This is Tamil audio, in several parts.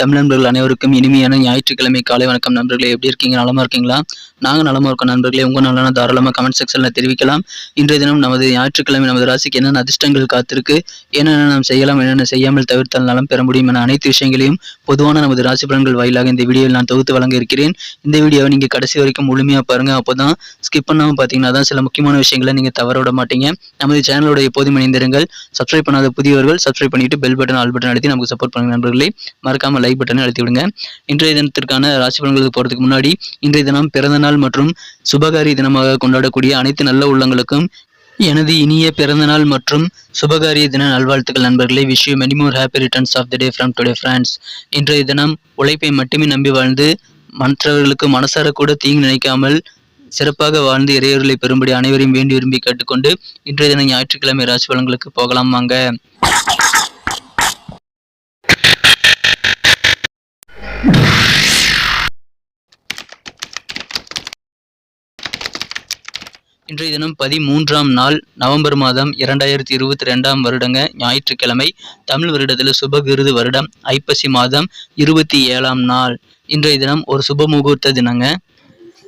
தமிழ் நண்பர்கள் அனைவருக்கும் இனிமையான ஞாயிற்றுக்கிழமை. காலை வணக்கம் நண்பர்களே எப்படி இருக்கீங்க? நலமா இருக்கீங்களா? நாங்கள் நலமா இருக்கோம் நண்பர்களே. உங்க நலனா தாராளமாக கமெண்ட் செக்ஷனில் தெரிவிக்கலாம். இன்றைய தினம் நமது ஞாயிற்றுக்கிழமை நமது ராசிக்கு என்னென்ன அதிர்ஷ்டங்கள் காத்திருக்கு என்னென்ன நாம் செய்யலாம் என்னென்ன செய்யாமல் தவிர்த்தால் நலம் பெற முடியும் என அனைத்து விஷயங்களையும் பொதுவான நமது ராசி பலன்கள் வாயிலாக இந்த வீடியோவில் நான் தொகுத்து வழங்க இருக்கிறேன். இந்த வீடியோவை நீங்கள் கடைசி வரைக்கும் முழுமையாக பாருங்க. அப்போதான் ஸ்கிப் பண்ணாமல் பார்த்தீங்கன்னா தான் சில முக்கியமான விஷயங்களை நீங்கள் தவற விட மாட்டீங்க. நமது சேனலோட எப்போதும் இணைந்திருங்கள். சப்ஸ்கிரைப் பண்ணாத புதியவர்கள் சப்ஸ்கிரைப் பண்ணிட்டு பெல் பட்டன் ஆல் பட்டன் அழுத்தி நமக்கு சப்போர்ட் பண்ணுங்க நண்பர்களே. மறக்காமல் லைக் பட்டனை அழுத்தி விடுங்க இன்றைய தினத்திற்கான ராசி பலன்களுக்கு போகிறதுக்கு முன்னாடி இன்றைய தினம் பிறந்தநாள் மற்றும் சுபகாரி தினமாக கொண்டாடக்கூடிய அனைத்து நல்ல உள்ளங்களுக்கும் எனது இனிய பிறந்தநாள் மற்றும் சுபகாரிய தின நல்வாழ்த்துக்கள் நண்பர்களே. Wish you many more happy returns of the day from today friends இன்றைய தினம் உழைப்பை மட்டுமே நம்பி வாழ்ந்து மற்றவர்களுக்கு மனசார கூட தீங்கு நினைக்காமல் சிறப்பாக வாழ்ந்து இறையர்களை பெறும்படி அனைவரையும் வேண்டி விரும்பி கேட்டுக்கொண்டு இன்றைய தினம் ஞாயிற்றுக்கிழமை ராசி பலன்களுக்கு போகலாம் வாங்க. இன்றைய தினம் பதிமூன்றாம் நாள் நவம்பர் மாதம் இரண்டாயிரத்தி இருபத்தி ரெண்டாம் வருடங்க ஞாயிற்றுக்கிழமை தமிழ் வருடத்தில் சுபகிருது வருடம் ஐப்பசி மாதம் இருபத்தி ஏழாம் நாள். இன்றைய தினம் ஒரு சுப முகூர்த்த தினங்க.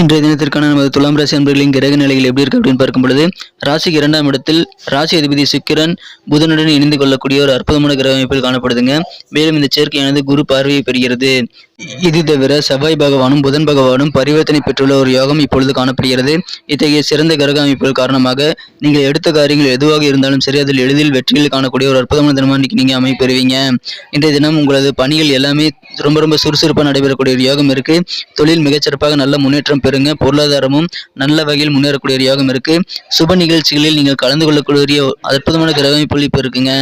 இன்றைய தினத்திற்கான நமது துலாம் ராசி அன்பர்களின் கிரக நிலைகள் எப்படி இருக்கு அப்படின்னு பார்க்கும் பொழுது ராசிக்கு இரண்டாம் இடத்தில் ராசி அதிபதி சுக்கிரன் புதனுடன் இணைந்து கொள்ளக்கூடிய ஒரு அற்புதமான கிரக அமைப்பில் காணப்படுதுங்க. மேலும் இந்த சேர்க்கையானது குரு பார்வையை பெறுகிறது. இது தவிர செவ்வாய் பகவானும் புதன் பகவானும் பரிவர்த்தனை பெற்றுள்ள ஒரு யோகம் இப்பொழுது காணப்படுகிறது. இத்தகைய சிறந்த கிரக அமைப்புகள் காரணமாக நீங்கள் எடுத்த காரியங்கள் எதுவாக இருந்தாலும் சரி அதில் எளிதில் வெற்றியில் காணக்கூடிய ஒரு அற்புதமான தினமாக இன்னைக்கு நீங்க அமைப்பெறுவீங்க. இன்றைய தினம் உங்களது பணிகள் எல்லாமே ரொம்ப ரொம்ப சுறுசுறுப்பாக நடைபெறக்கூடிய ஒரு யோகம் இருக்கு. தொழில் மிகச்சிறப்பாக நல்ல முன்னேற்றம் பெறுங்க. பொருளாதாரமும் நல்ல வகையில் முன்னேறக்கூடிய ஒரு யோகம் இருக்கு. சுப நிகழ்ச்சிகளில் நீங்கள் கலந்து கொள்ளக்கூடிய அற்புதமான கிரக அமைப்புகள் இப்போ இருக்குங்க.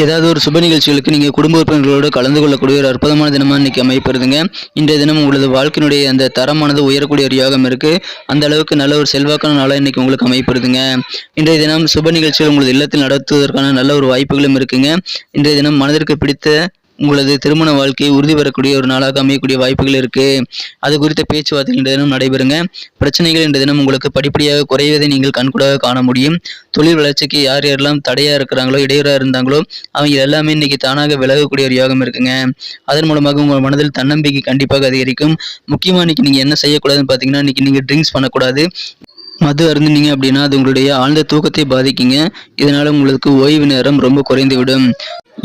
ஏதாவது ஒரு சுப நிகழ்ச்சிகளுக்கு நீங்கள் குடும்ப உறுப்பினர்களோடு கலந்து கொள்ளக்கூடிய ஒரு அற்புதமான தினமாக இன்னைக்கு அமைப்பிருதுங்க இன்றைய தினம் உங்களது வாழ்க்கையினுடைய அந்த தரமானது உயரக்கூடிய ஒரு யோகம் இருக்குது அந்த அளவுக்கு நல்ல ஒரு செல்வாக்கான நாளாக இன்றைக்கி உங்களுக்கு அமைப்பிருதுங்க இன்றைய தினம் சுப நிகழ்ச்சிகள் உங்களது இல்லத்தில் நடத்துவதற்கான நல்ல ஒரு வாய்ப்புகளும் இருக்குங்க. இன்றைய தினம் மனதிற்கு பிடித்த உங்களது திருமண வாழ்க்கையை உறுதி பெறக்கூடிய ஒரு நாளாக அமையக்கூடிய வாய்ப்புகள் இருக்கு. அது குறித்த பேச்சுவார்த்தைகள் இன்றைய தினம் நடைபெறுங்க. பிரச்சனைகள் இன்றைய தினம் உங்களுக்கு படிப்படியாக குறைவதை நீங்கள் கண்கூடாக காண முடியும். தொழில் வளர்ச்சிக்கு யார் யாரெல்லாம் தடையா இருக்கிறாங்களோ இடையூறா இருந்தாங்களோ அவங்க எல்லாமே இன்னைக்கு தானாக விலகக்கூடிய ஒரு யோகம் இருக்குங்க. அதன் மூலமாக உங்கள் மனதில் தன்னம்பிக்கை கண்டிப்பாக அதிகரிக்கும். முக்கியமாக இன்னைக்கு நீங்க என்ன செய்யக்கூடாதுன்னு பாத்தீங்கன்னா இன்னைக்கு நீங்க ட்ரிங்க்ஸ் பண்ணக்கூடாது. மது அருந்தினீங்க அப்படின்னா அது உங்களுடைய ஆழ்ந்த தூக்கத்தை பாதிக்குங்க. இதனால உங்களுக்கு ஓய்வு நேரம் ரொம்ப குறைந்து விடும்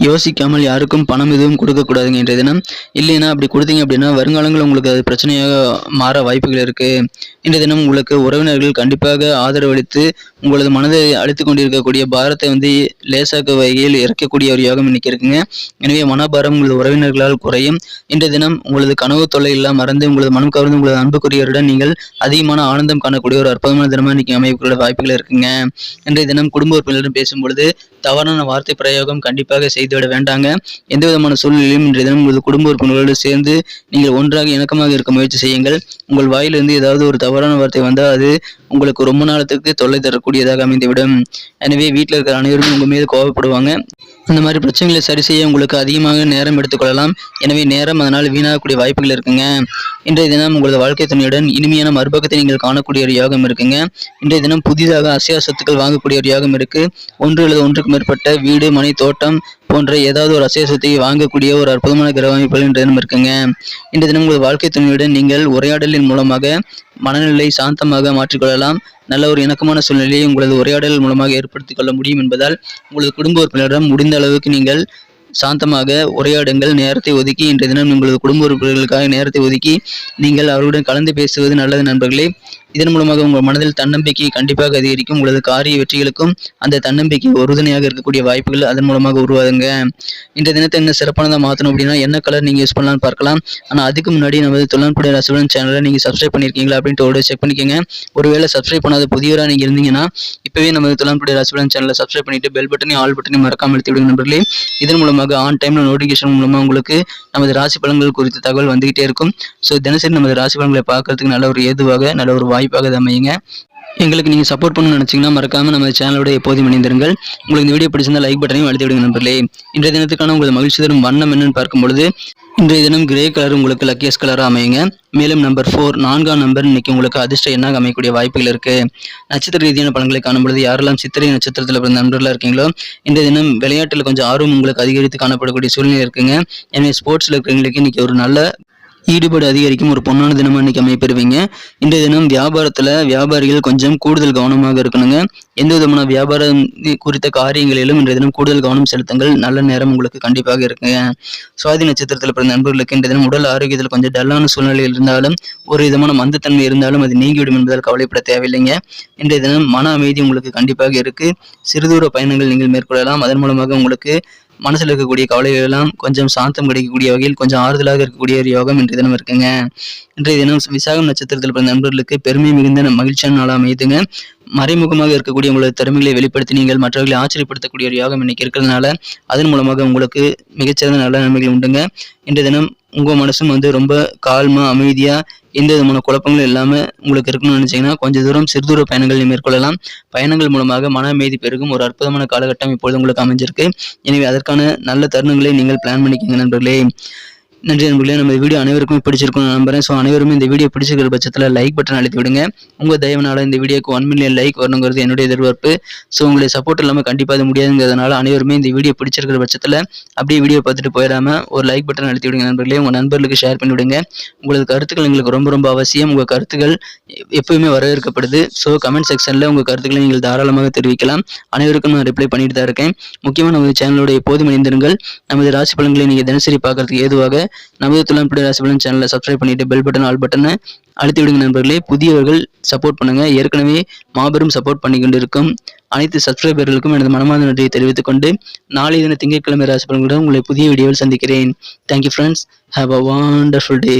யோசிக்காமல் யாருக்கும் பணம் எதுவும் கொடுக்கக்கூடாதுங்க இன்றைய தினம். இல்லைன்னா அப்படி கொடுத்தீங்க அப்படின்னா வருங்காலங்களில் உங்களுக்கு அது பிரச்சனையாக மாற வாய்ப்புகள் இருக்கு. இன்றைய தினம் உங்களுக்கு உறவினர்கள் கண்டிப்பாக ஆதரவளித்து உங்களது மனதை அழுத்து கொண்டிருக்கக்கூடிய பாரத்தை வந்து லேசாக்க வகையில் இறக்கக்கூடிய ஒரு யோகம் இன்னைக்கு இருக்குங்க. எனவே மனபாரம் உங்களது உறவினர்களால் குறையும். இன்றைய தினம் உங்களது கனவு தொல்லை எல்லாம் மறந்து உங்களது மனம் கவர்ந்து உங்களது அன்புக்குரியவருடன் நீங்கள் அதிகமான ஆனந்தம் காணக்கூடிய ஒரு அற்புதமான தினமாக இன்னைக்கு அமையக்கூடிய வாய்ப்புகள் இருக்குங்க. இன்றைய தினம் குடும்ப உறுப்பினரிடம் பேசும்பொழுது தவறான வார்த்தை பிரயோகம் கண்டிப்பாக செய்து செய்துவிட வேண்டாங்க. எந்த விதமான சூழ்நிலையும் இன்றைய தினம் உங்களது குடும்ப உறுப்பினர்களோடு சேர்ந்து நீங்கள் ஒன்றாக இணக்கமாக இருக்க முயற்சி செய்யுங்கள். உங்கள் வாயிலிருந்து ஏதாவது ஒரு தவறான வார்த்தை வந்தால் அது உங்களுக்கு ரொம்ப நாளத்துக்கு தொல்லை தரக்கூடியதாக அமைந்துவிடும். எனவே வீட்டில் இருக்கிற அனைவரும் உங்கள் மீது கோபப்படுவாங்க. இந்த மாதிரி பிரச்சனைகளை சரி செய்ய உங்களுக்கு அதிகமாக நேரம் எடுத்துக்கொள்ளலாம் எனவே நேரம் அதனால் வீணாகக்கூடிய வாய்ப்புகள் இருக்குங்க. இன்றைய தினம் உங்களது வாழ்க்கை துணையுடன் இனிமையான மறுபக்கத்தை நீங்கள் காணக்கூடிய ஒரு யோகம் இருக்குங்க. இன்றைய தினம் புதிதாக அசையா சொத்துக்கள் வாங்கக்கூடிய ஒரு யோகம் இருக்கு. ஒன்று அல்லது ஒன்றுக்கு மேற்பட்ட வீடு மனை தோட்டம் போன்ற ஏதாவது ஒரு அசைய வாங்கக்கூடிய ஒரு அற்புதமான கிரக அமைப்புகள் இன்றைய தினம் இருக்குங்க. இன்றைய தினம் உங்கள் வாழ்க்கை துணையுடன் நீங்கள் உரையாடலின் மூலமாக மனநிலை சாந்தமாக மாற்றிக்கொள்ளலாம். நல்ல ஒரு இணக்கமான சூழ்நிலையை உங்களது உரையாடல் மூலமாக ஏற்படுத்திக் கொள்ள முடியும் என்பதால் உங்களது குடும்ப உறுப்பினரிடம் முடிந்த அளவுக்கு நீங்கள் சாந்தமாக உரையாடுங்கள். நேரத்தை ஒதுக்கி இன்றைய தினம் உங்களது குடும்ப உறுப்பினர்களுக்காக நேரத்தை ஒதுக்கி நீங்கள் அவர்களுடன் கலந்து பேசுவது நல்லது நண்பர்களே. இதன் மூலமாக உங்கள் மனதில் தன்னம்பிக்கை கண்டிப்பாக அதிகரிக்கும் உங்களது காரிய வெற்றிகளுக்கும் அந்த தன்னம்பிக்கை உறுதுணையாக இருக்கக்கூடிய வாய்ப்புகள் அதன் மூலமாக உருவாதுங்க இந்த தினத்தை என்ன சிறப்பானதாக மாற்றணும் அப்படின்னா என்ன கலர் நீங்கள் யூஸ் பண்ணலாம்னு பார்க்கலாம். ஆனால் அதுக்கு முன்னாடி நமது தொழில்நுட்ப ரசவன் சேனலை நீங்கள் சப்ஸ்கிரைப் பண்ணியிருக்கீங்களா அப்படின்ட்டு ஒரு செக் பண்ணிக்கோங்க. ஒருவேளை சப்ஸ்கிரைப் பண்ணாத புதியவராக நீங்கள் இருந்தீங்கன்னா இப்போவே நமது தொழில்நுட்ப ரசவன் சேனலை சப்ஸ்கிரைப் பண்ணிட்டு பெல் பட்டனையும் ஆல் பட்டனையும் மறக்காமல் அழுத்தி விடுங்க நண்பர்களே. இதன் மூலமாக ஆன் டைமில் நோட்டிஃபிகேஷன் மூலமாக உங்களுக்கு நமது ராசி பலன்கள் குறித்த தகவல் வந்துகிட்டே இருக்கும். ஸோ தினசரி நமது ராசி பலன்களை பார்க்கறதுக்கு நல்ல ஒரு ஏதுவாக நல்ல ஒரு கண்டிப்பாக இதை அமையுங்க. எங்களுக்கு நீங்கள் சப்போர்ட் பண்ணணும்னு நினச்சிங்கன்னா மறக்காமல் நம்ம சேனலோட எப்போதும் இணைந்திருங்கள். உங்களுக்கு இந்த வீடியோ பிடிச்சிருந்தா லைக் பட்டனையும் அழுத்தி விடுங்க நண்பர்களே. இன்றைய தினத்துக்கான உங்களது மகிழ்ச்சி தரும் வண்ணம் என்னன்னு பார்க்கும்பொழுது இன்றைய தினம் கிரே கலர் உங்களுக்கு லக்கியஸ் கலராக அமையுங்க. மேலும் நம்பர் ஃபோர் நான்காம் நம்பர் இன்னைக்கு உங்களுக்கு அதிர்ஷ்ட எண்ணாக அமையக்கூடிய வாய்ப்புகள் இருக்கு. நட்சத்திர ரீதியான பலன்களை காணும்பொழுது யாரெல்லாம் சித்திரை நட்சத்திரத்தில் பிறந்த நண்பர்களாக இருக்கீங்களோ இந்த தினம் விளையாட்டில் கொஞ்சம் ஆர்வம் உங்களுக்கு அதிகரித்து காணப்படக்கூடிய சூழ்நிலை இருக்குங்க. எனவே ஸ்போர்ட்ஸில் இருக்கிறவங்களுக்கு இன்னைக்கு ஒரு நல்ல ஈடுபாடு அதிகரிக்கும் ஒரு பொன்னான தினமாக இன்னைக்கு அமைப்பெறுவீங்க இன்றைய தினம் வியாபாரத்துல வியாபாரிகள் கொஞ்சம் கூடுதல் கவனமாக இருக்கணுங்க. எந்த விதமான வியாபாரம் குறித்த காரியங்களிலும் இன்றைய தினம் கூடுதல் கவனம் செலுத்துங்கள். நல்ல நேரம் உங்களுக்கு கண்டிப்பாக இருக்குங்க. சுவாதி நட்சத்திரத்தில் பிறந்த நண்பர்களுக்கு இன்றைய தினம் உடல் ஆரோக்கியத்தில் கொஞ்சம் டல்லான சூழ்நிலையில் இருந்தாலும் ஒரு விதமான மந்தத்தன்மை இருந்தாலும் அது நீங்கிவிடும் என்பதால் கவலைப்பட தேவையில்லைங்க. இன்றைய தினம் மன அமைதி உங்களுக்கு கண்டிப்பாக இருக்கு. சிறுதூர பயணங்கள் நீங்கள் மேற்கொள்ளலாம். அதன் மூலமாக உங்களுக்கு மனசில் இருக்கக்கூடிய கவலைகள் எல்லாம் கொஞ்சம் சாந்தம் கிடைக்கக்கூடிய வகையில் கொஞ்சம் ஆறுதலாக இருக்கக்கூடிய ஒரு யோகம் இன்றைய தினம் இருக்குங்க. இன்றைய தினம் விசாகம் நட்சத்திரத்தில் பிறந்த நண்பர்களுக்கு பெருமை மிகுந்த மகிழ்ச்சியான நாளாக அமையுதுங்க மறைமுகமாக இருக்கக்கூடிய உங்களது திறமைகளை வெளிப்படுத்தி நீங்கள் மற்றவர்களை ஆச்சரியப்படுத்தக்கூடிய ஒரு யோகம் இன்னைக்கு இருக்கிறதுனால அதன் மூலமாக உங்களுக்கு மிகச்சிறந்த நல்ல நன்மைகள் உண்டுங்க. இன்றைய தினம் உங்க மனசும் வந்து ரொம்ப கால்மா அமைதியா எந்த விதமான குழப்பங்களும் இல்லாம உங்களுக்கு இருக்கணும்னு நினைச்சீங்கன்னா கொஞ்சம் தூரம் சிறுதூர பயணங்கள் மேற்கொள்ளலாம். பயணங்கள் மூலமாக மன அமைதி பெருகும். ஒரு அற்புதமான காலகட்டம் இப்பொழுது உங்களுக்கு அமைஞ்சிருக்கு. எனவே அதற்கான நல்ல தருணங்களை நீங்கள் பிளான் பண்ணிக்கோங்க நண்பர்களே. நன்றி நண்பர்களே. நம்ம வீடியோ அனைவருக்கும் பிடிச்சிருக்கும் நான் நம்புறேன். ஸோ அனைவருமே இந்த வீடியோ பிடிச்சிருக்கிற பட்சத்தில் லைக் பட்டன் அழுத்தி விடுங்க. உங்கள் தயவனால் இந்த வீடியோக்கு ஒன் மில்லியன் லைக் வரணுங்கிறது என்னுடைய எதிர்பார்ப்பு. ஸோ உங்களுடைய சப்போர்ட் இல்லாமல் கண்டிப்பாக அது முடியாதுங்கிறதுனால அனைவருமே இந்த வீடியோ பிடிச்சிருக்கிற பட்சத்தில் அப்படியே வீடியோ பார்த்துட்டு போயிடாம ஒரு லைக் பட்டன் அழுத்தி விடுங்க நண்பர்களே. உங்கள் நண்பர்களுக்கு ஷேர் பண்ணி விடுங்க. உங்களது கருத்துக்கள் எங்களுக்கு ரொம்ப ரொம்ப அவசியம். உங்கள் கருத்துக்கள் எப்பயுமே வரவேற்கப்படுது. ஸோ கமெண்ட் செக்ஷனில் உங்கள் கருத்துக்களை நீங்கள் தாராளமாக தெரிவிக்கலாம். அனைவருக்கும் நான் ரிப்ளை பண்ணிட்டு தான் இருக்கேன். முக்கியமாக நமது சேனலோட எப்போதும் இணைந்திருங்கள். நமது ராசி பலன்களை நீங்கள் தினசரி பார்க்கறதுக்கு ஏதுவாக நமது துளம்புடி ரசிபலன் சேனலை சப்ஸ்கிரைப் பண்ணிட்டு பெல் பட்டன் ஆல் பட்டனை அழுத்தி விடுங்க நண்பர்களே. புதியவர்கள் சப்போர்ட் பண்ணுங்க. ஏற்கனவே மாபெரும் சப்போர்ட் பண்ணி கொண்டிருக்கும் அனைத்து சப்ஸ்கிரைபர்களுக்கும் எனது மனமார்ந்த நன்றியை தெரிவித்துக் கொண்டு நாளை தின திங்கட்கிழமை ராசிபலன்களுடன் உங்களை புதிய வீடியோவில் சந்திக்கிறேன். Thank you friends have a wonderful day